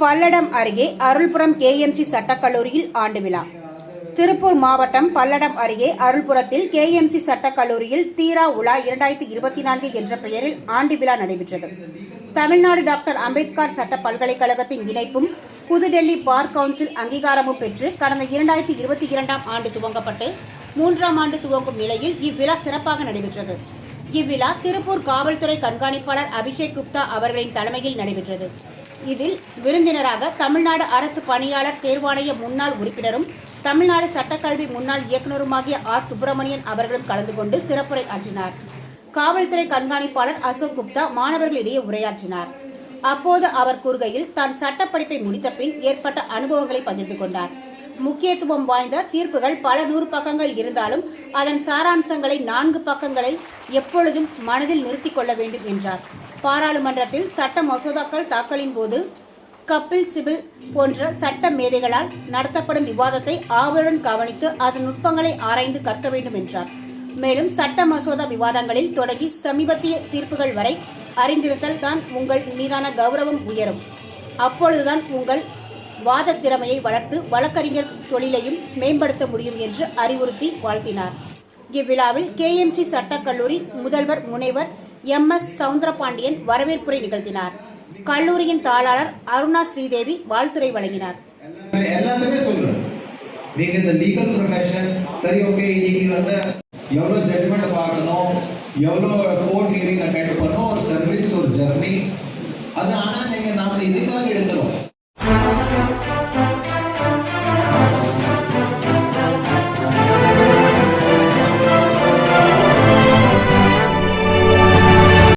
பல்லடம் அருகே அருள்புரம் கேஎம்சி சட்டக்கல்லூரியில் ஆண்டு விழா. திருப்பூர் மாவட்டம் பல்லடம் அருகே அருள்புரத்தில் கேஎம்சி சட்டக்கல்லூரியில் தீரா உலா இரண்டாயிரத்தி இருபத்தி நான்கு என்ற பெயரில் ஆண்டு விழா நடைபெற்றது. தமிழ்நாடு டாக்டர் அம்பேத்கர் சட்ட பல்கலைக்கழகத்தின் இணைப்பும் புதுடெல்லி பார் கவுன்சில் அங்கீகாரமும் பெற்று கடந்த இரண்டாயிரத்தி இருபத்தி இரண்டாம் ஆண்டு துவங்கப்பட்டு மூன்றாம் ஆண்டு துவங்கும் நிலையில் இவ்விழா சிறப்பாக நடைபெற்றது. இவ்விழா திருப்பூர் காவல்துறை கண்காணிப்பாளர் அபிஷேக் குப்தா அவர்களின் தலைமையில் நடைபெற்றது. இதில் விருந்தினராக தமிழ்நாடு அரசு பணியாளர் தேர்வாணைய முன்னாள் உறுப்பினரும் தமிழ்நாடு சட்டக்கல்வி முன்னாள் இயக்குநருமாகிய ஆர். சுப்பிரமணியன் அவர்களும் கலந்து கொண்டு சிறப்புரை ஆற்றினார். காவல்துறை கண்காணிப்பாளர் அசோக் குப்தா மாணவர்களிடையே உரையாற்றினார். அப்போது அவர் கூறுகையில் தான் சட்டப்படிப்பை முடித்த பின் ஏற்பட்ட அனுபவங்களை பகிர்ந்து கொண்டார். முக்கியத்துவம் வாய்ந்த தீர்ப்புகள் பல நூறு பக்கங்கள் இருந்தாலும் அதன் சாராம்சங்களை நான்கு பக்கங்களை எப்பொழுதும் மனதில் நிறுத்திக் கொள்ள வேண்டும் என்றார். பாராளுமன்றத்தில் சட்ட மசோதாக்கள் தாக்கலின் போது கபில் சிபில் போன்ற சட்ட மேதைகளால் நடத்தப்படும் விவாதத்தை ஆவலுடன் கவனித்து அதன் நுட்பங்களை ஆராய்ந்து கற்க வேண்டும் என்றார். மேலும் சட்ட மசோதா விவாதங்களில் தொடங்கி சமீபத்திய தீர்ப்புகள் வரை அறிந்திருத்தல் தான் உங்கள் மீதான கௌரவம் உயரும். அப்பொழுதுதான் உங்கள் வாத திறமையை வளர்த்து வழக்கறிஞர் தொழிலையும் மேம்படுத்த முடியும் என்று அறிவுறுத்தி வாழ்த்தினார். இவ்விழாவில் கேஎம்சி சட்டக் கல்லூரி முதல்வர் முனைவர் எம் எஸ் சவுந்தரபாண்டியன் வரவேற்புரை நிகழ்த்தினார். கல்லூரியின் தாளாளர் அருணா ஸ்ரீதேவி வாழ்த்துரை வழங்கினார். நீங்க இந்த லீகல் ப்ரொஃபஷன் சரி ஓகே இன்னைக்கு வந்து எவ்வளோ ஜட்மெண்ட் பார்க்கணும் எவ்வளோ கோர்ட் ஹியரிங் அட்டெண்ட் பண்ணணும் ஒரு சர்வீஸ் ஒரு ஜர்னி அது ஆனால் நீங்கள் நாம இதுக்காக எடுக்கிறோம்?